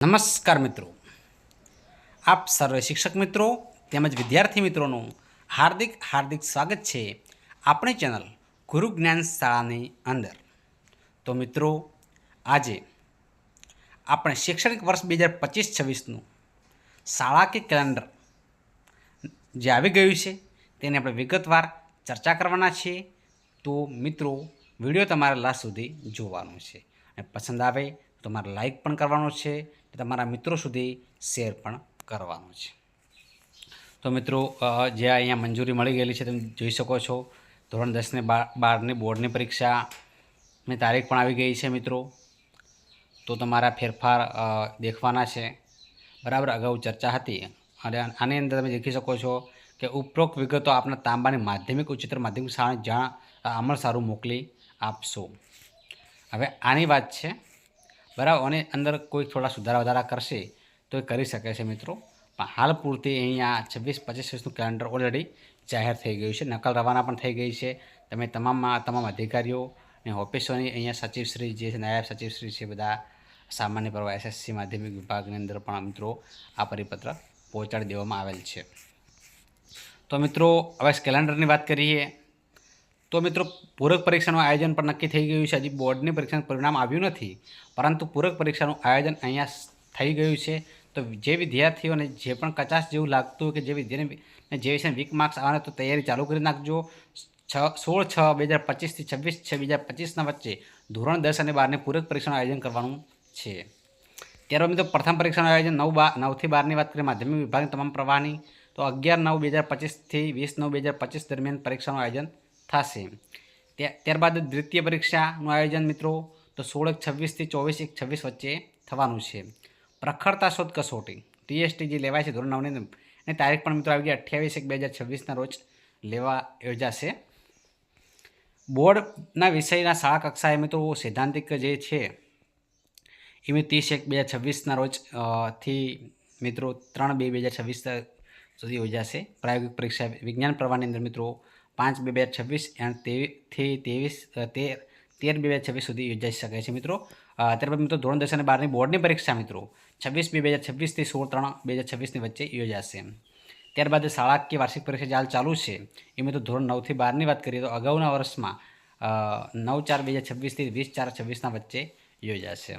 નમસ્કાર મિત્રો. આપ સર્વે શિક્ષક મિત્રો તેમજ વિદ્યાર્થી મિત્રોનું હાર્દિક હાર્દિક સ્વાગત છે આપણી ચેનલ ગુરુ જ્ઞાન શાળાની અંદર. તો મિત્રો, આજે આપણે શૈક્ષણિક વર્ષ બે હજાર પચીસ છવ્વીસનું શાળા કે કેલેન્ડર જે આવી ગયું છે તેની આપણે વિગતવાર ચર્ચા કરવાના છીએ તો મિત્રો, વીડિયો તમારે લાસ્ટ સુધી જોવાનો છે. અને પસંદ આવે તમારે લાઇક પણ કરવાનો છે તમારા મિત્રો સુધી શેર પણ કરવાનો છે. તો મિત્રો જે અહીંયા મંજૂરી મળી ગયેલી છે તમે જોઈ શકો છો. ધોરણ દસને બાર, બારની બોર્ડની પરીક્ષાની તારીખ પણ આવી ગઈ છે મિત્રો. તો તમારા ફેરફાર દેખવાના છે. બરાબર, અગાઉ ચર્ચા હતી. અને આની અંદર તમે દેખી શકો છો કે ઉપરોક્ત વિગતો આપના તાંબાની માધ્યમિક, ઉચ્ચતર માધ્યમિક શાળાને જાણ અમલ સારું મોકલી આપશો. હવે આની વાત છે બરાબર? અને અંદર કોઈ થોડા સુધારા વધારા કરશે તો એ કરી શકે છે મિત્રો. પણ હાલ પૂરતી અહીંયા છવ્વીસ, પચીસ વર્ષનું કેલેન્ડર ઓલરેડી જાહેર થઈ ગયું છે. નકલ રવાના પણ થઈ ગઈ છે. તમે તમામમાં તમામ અધિકારીઓ અને ઓફિસોની અહીંયા સચિવશ્રી જે છે, નાયબ સચિવશ્રી છે બધા સામાન્ય પ્રવાહ એસએસસી માધ્યમિક વિભાગની અંદર પણ મિત્રો આ પરિપત્ર પહોંચાડી દેવામાં આવેલ છે. તો મિત્રો, હવે કેલેન્ડરની વાત કરીએ. તો મિત્રો, પૂરક પરીક્ષાનું આયોજન પણ નક્કી થઈ ગયું છે. હજી બોર્ડની પરીક્ષાનું પરિણામ આવ્યું નથી, પરંતુ પૂરક પરીક્ષાનું આયોજન અહીંયા થઈ ગયું છે. તો જે વિદ્યાર્થીઓને જે પણ કચાશ જેવું લાગતું કે જે વિદ્યાર્થીને જે વિષય વીક માર્ક્સ આવવાના તો તૈયારી ચાલુ કરી નાખજો. છ, સોળ, છ, બે હજાર પચીસથી છવ્વીસ, છ, બે હજાર પચીસના વચ્ચે ધોરણ દસ અને બારની પૂરક પરીક્ષાનું આયોજન કરવાનું છે. ત્યારબાદ મિત્રો, પ્રથમ પરીક્ષાનું આયોજન નવ બાર નવથી બારની વાત કરીએ, માધ્યમિક વિભાગની તમામ પ્રવાહની. તો અગિયાર, નવ, બે હજાર પચીસથી વીસ, નવ, બે હજાર પચીસ દરમિયાન પરીક્ષાનું આયોજન થશે. ત્યા- ત્યારબાદ દ્વિતીય પરીક્ષાનું આયોજન મિત્રો, તો સોળ એક છવ્વીસથી ચોવીસ એક છવ્વીસ વચ્ચે થવાનું છે. પ્રખરતા શોધ કસોટી, ટીએસટી જે લેવાય છે ધોરણ નવની અને તારીખ પણ મિત્રો આવી ગઈ અઠ્યાવીસ એક બે હજાર છવ્વીસના રોજ લેવા યોજાશે. બોર્ડના વિષયના શાળા કક્ષાએ મિત્રો સૈદ્ધાંતિક જે છે, એમાં ત્રીસ એક બે હજાર છવ્વીસના રોજથી મિત્રો ત્રણ બે બે હજાર છવ્વીસ સુધી યોજાશે. પ્રાયોગિક પરીક્ષા વિજ્ઞાન પ્રવાહની અંદર મિત્રો પાંચ બે હજાર છવ્વીસ એન્ડ તેવીસથી ત્રેવીસ તેર તેર બે હજાર છવ્વીસ સુધી યોજાઈ શકે છે મિત્રો. અ, ત્યારબાદ મિત્રો ધોરણ દસ અને બારની બોર્ડની પરીક્ષા મિત્રો છવ્વીસ બે હજાર છવ્વીસથી સોળ ત્રણ બે હજાર છવ્વીસની વચ્ચે યોજાશે. ત્યારબાદ શાળાકીય વાર્ષિક પરીક્ષા હાલ ચાલુ છે એ મિત્રો ધોરણ નવથી બારની વાત કરીએ તો અગાઉના વર્ષમાં નવ ચાર બે હજાર છવ્વીસથી વીસ ચાર છવ્વીસના વચ્ચે યોજાશે.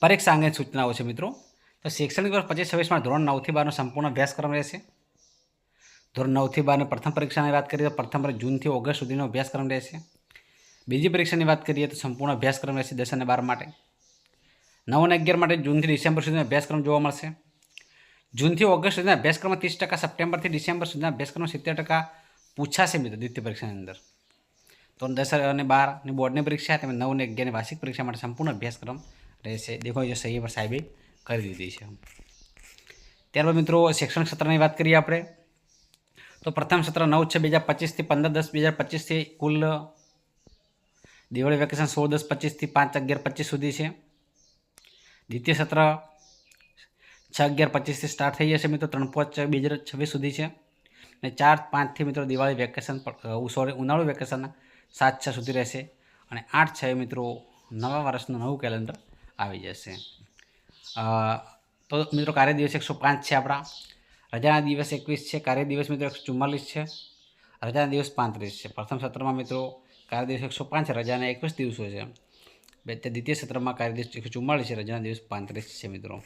પરીક્ષા અંગે સૂચનાઓ છે મિત્રો. તો શૈક્ષણિક વર્ષ પચીસ છવ્વીસમાં ધોરણ નવથી બારનો સંપૂર્ણ અભ્યાસક્રમ રહેશે. ધોરણ નવથી બારની પ્રથમ પરીક્ષાની વાત કરીએ તો પ્રથમ પરી- જૂનથી ઓગસ્ટ સુધીનો અભ્યાસક્રમ રહેશે. બીજી પરીક્ષાની વાત કરીએ તો સંપૂર્ણ અભ્યાસક્રમ રહેશે દસ અને બાર માટે. નવ અને અગિયાર માટે જૂનથી ડિસેમ્બર સુધીનો અભ્યાસક્રમ જોવા મળશે. જૂનથી ઓગસ્ટ સુધીના અભ્યાસક્રમમાં ત્રીસ ટકા, સપ્ટેમ્બરથી ડિસેમ્બર સુધીના અભ્યાસક્રમમાં સિત્તેર ટકા પૂછાશે મિત્રો દ્વિતીય પરીક્ષાની અંદર. તો દસ અને બારની બોર્ડની પરીક્ષા, તેમજ નવ અને અગિયારની વાર્ષિક પરીક્ષા માટે સંપૂર્ણ અભ્યાસક્રમ રહેશે. દેખો જે સહી પર સાહેબે કરી દીધી છે. ત્યારબાદ મિત્રો શૈક્ષણિક સત્રની વાત કરીએ આપણે. તો પ્રથમ સત્ર નવ છ, બે હજાર પચીસથી પંદર દસ, બે હજાર પચીસથી કુલ દિવાળી વેકેશન સોળ દસ પચીસથી પાંચ અગિયાર પચીસ સુધી છે. દ્વિતીય સત્ર છ અગિયાર પચીસથી સ્ટાર્ટ થઈ જશે મિત્રો, ત્રણ પાંચ, બે હજાર છવ્વીસ સુધી છે. અને ચાર પાંચથી મિત્રો દિવાળી વેકેશન સોરી, ઉનાળુ વેકેશન સાત છ સુધી રહેશે. અને આઠ છ મિત્રો નવા વર્ષનું નવું કેલેન્ડર આવી જશે. તો મિત્રો કાર્ય દિવસ એકસો પાંચ છે આપણા. રજાના દિવસ એકવીસ છે, કાર્ય દિવસ મિત્રો એકસો ચુમ્માલીસ છે, રજાના દિવસ પાંત્રીસ છે. પ્રથમ સત્રમાં મિત્રો કાર્ય દિવસ એકસો પાંચ રજાના એકવીસ દિવસો છે. બે દ્વિતીય સત્રમાં કાર્ય દિવસ એકસો ચુમ્માલીસ છે, રજાના દિવસ પાંત્રીસ છે મિત્રો.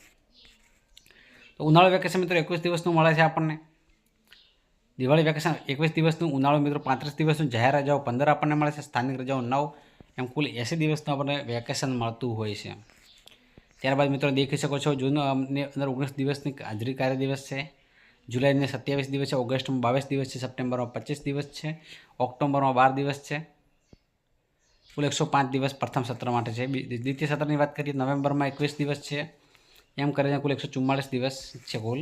તો ઉનાળુ વેકેશન મિત્રો એકવીસ દિવસનું મળે છે આપણને. દિવાળી વેકેશન એકવીસ દિવસનું, ઉનાળુ મિત્રો પાંત્રીસ દિવસનું, જાહેર રજાઓ પંદર આપણને મળે છે, સ્થાનિક રજાઓ નવ, એમ કુલ એંસી દિવસનું આપણને વેકેશન મળતું હોય છે. ત્યારબાદ મિત્રો દેખી શકો છો જૂનની અંદર ઓગણીસ દિવસની હાજરી કાર્ય દિવસ છે. જુલાઈની સત્યાવીસ દિવસ છે ઓગસ્ટમાં બાવીસ દિવસ છે સપ્ટેમ્બરમાં પચીસ દિવસ છે, ઓક્ટોબરમાં બાર દિવસ છે. કુલ એકસો પાંચ દિવસ પ્રથમ સત્ર માટે છે. દ્વિતીય સત્રની વાત કરીએ, નવેમ્બરમાં એકવીસ દિવસ છે. એમ કરીને કુલ એકસો ચુમ્માળીસ દિવસ છે કુલ.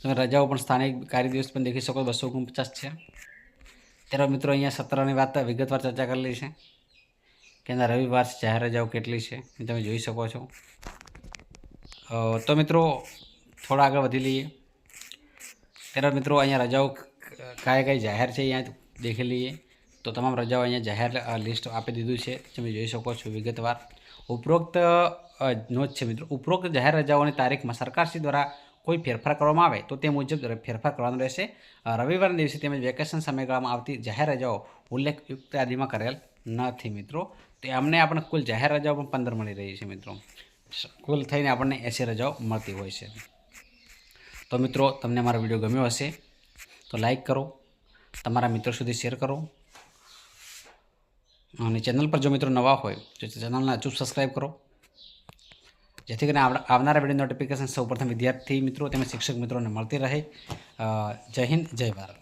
તમે રજાઓ પણ સ્થાનિક કાર્ય દિવસ પણ દેખી શકો, બસો ઓગણપચાસ છે. ત્યારે મિત્રો અહીંયા સત્રની વાત, વિગતવાર ચર્ચા કરેલી છે કે એના રવિવાર જાહેર રજાઓ કેટલી છે, તમે જોઈ શકો છો. તો મિત્રો થોડા આગળ વધી લઈએ. ત્યારે મિત્રો અહીંયા રજાઓ કયા કઈ જાહેર છે અહીંયા દેખી લઈએ. તો તમામ રજાઓ અહીંયા જાહેર લિસ્ટ આપી દીધું છે. તમે જોઈ શકો છો વિગતવાર. ઉપરોક્ત નોંધ છે મિત્રો. ઉપરોક્ત જાહેર રજાઓની તારીખમાં સરકારશ્રી દ્વારા કોઈ ફેરફાર કરવામાં આવે તો તે મુજબ ફેરફાર કરવાનો રહેશે. રવિવારના દિવસે તેમજ વેકેશન સમયગાળામાં આવતી જાહેર રજાઓ ઉલ્લેખયુક્ત યાદીમાં કરેલ નથી મિત્રો. તો અમને આપણે કુલ જાહેર રજાઓ પણ પંદર મળી રહી છે મિત્રો. કુલ થઈને આપણને એસી રજાઓ મળતી હોય છે. તો મિત્રો, તમને મારો વીડિયો ગમ્યો હશે, તો લાઈક કરો, તમારા મિત્રો સુધી શેર કરો. અને ચેનલ પર જો મિત્રો નવા હોય, તો ચેનલને અચૂક સબસ્ક્રાઈબ કરો. જેથી કરીને આવનારા વીડિયો નોટિફિકેશન સૌપ્રથમ વિદ્યાર્થી મિત્રો, તેમજ શિક્ષક મિત્રોને મળતી રહે. જય હિન્દ, જય ભારત.